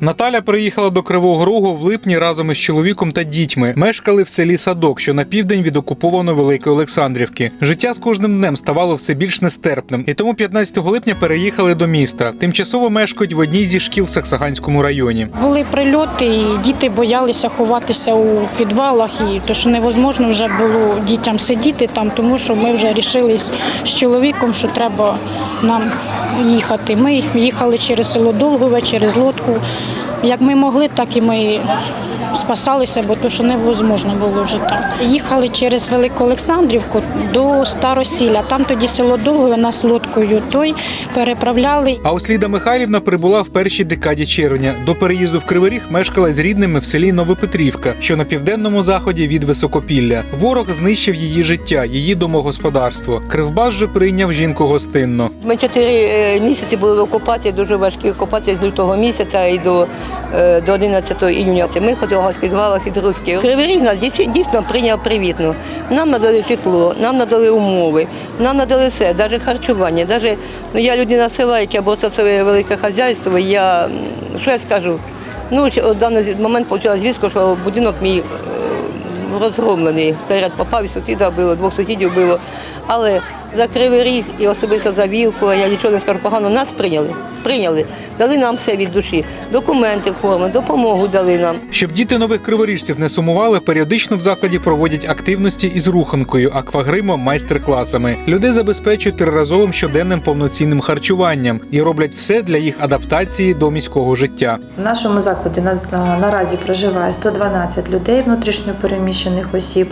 Наталя приїхала до Кривого Рогу в липні разом із чоловіком та дітьми. Мешкали в селі Садок, що на південь від окупованої Великої Олександрівки. Життя з кожним днем ставало все більш нестерпним, і тому 15 липня переїхали до міста. Тимчасово мешкають в одній зі шкіл в Саксаганському районі. Були прильоти, і діти боялися ховатися у підвалах, і то що невозможно вже було дітям сидіти там, тому що ми вже рішили з з чоловіком, що треба нам їхати. Ми їхали через село Долгове, через лодку. Як ми могли, так і ми спасалися, бо то, що невозможно було вже там. Їхали через Велику Олександрівку до Старосілля. Там тоді село Долгове нас лодкою той переправляли. А Осліда Михайлівна прибула в першій декаді червня. До переїзду в Кривий Ріг мешкала з рідними в селі Новопетрівка, що на південному заході від Високопілля. Ворог знищив її життя, її домогосподарство. Кривбас же прийняв жінку гостинно. Ми чотири е, місяці були в окупації, дуже важкі окупації з лютого місяця і до, е, до 11 іюня. Ми ходили в підвалах. Кривий Ріг нас дійсно- прийняв привітно. Нам надали житло, нам надали умови, нам надали все, навіть харчування. Навіть, ну, я людина села, яка просто це велике хазяйство, я, що я скажу, ну, в даний момент почала звістку, що будинок мій е, розгромлений. Перед попав сусіда було, двох сусідів було. Але за кривий ріг і особисто за вілку, я нічого не скажу погано, нас прийняли. Прийняли, дали нам все від душі, документи форми, допомогу дали нам. Щоб діти нових криворіжців не сумували, періодично в закладі проводять активності із руханкою, аквагримом, майстер-класами. Людей забезпечують триразовим щоденним повноцінним харчуванням і роблять все для їх адаптації до міського життя. В нашому закладі на, на- наразі проживає 112 людей внутрішньопереміщених осіб.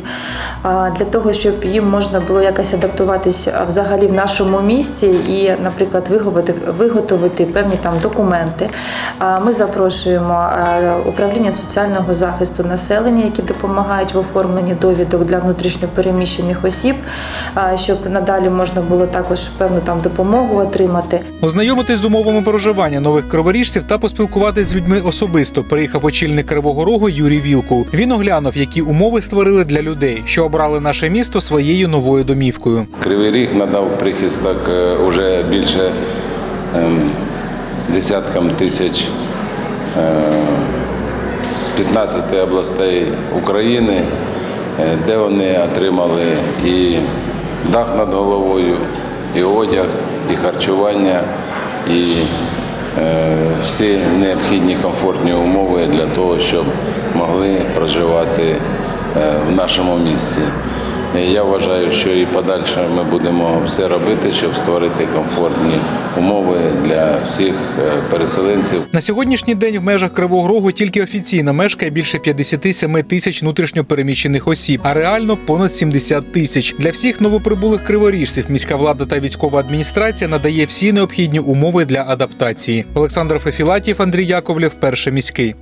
А, Для того, щоб їм можна було якось адаптуватись а, взагалі в нашому місті і, наприклад, виготовити, виготовити певні там документи. Ми запрошуємо управління соціального захисту населення, які допомагають в оформленні довідок для внутрішньопереміщених осіб, щоб надалі можна було також певну там допомогу отримати. Ознайомитись з умовами проживання нових криворіжців та поспілкуватись з людьми особисто приїхав очільник Кривого Рогу Юрій Вілкул. Він оглянув, які умови створили для людей, що обрали наше місто своєю новою домівкою. Кривий Ріг надав прихисток е, уже більше ем, десяткам тисяч е, з 15 областей України, е, де вони отримали і дах над головою, і одяг, і харчування, і всі необхідні комфортні умови для того, щоб могли проживати в нашому місті. Я вважаю, що і подальше ми будемо все робити, щоб створити комфортні умови для всіх е, переселенців. На сьогоднішній день в межах Кривого Рогу тільки офіційно мешкає більше 57 тисяч внутрішньопереміщених осіб, а реально понад 70 тисяч. Для всіх новоприбулих криворіжців міська влада та військова адміністрація надає всі необхідні умови для адаптації. Олександр Фефілатів, Андрій Яковлєв, перший міський.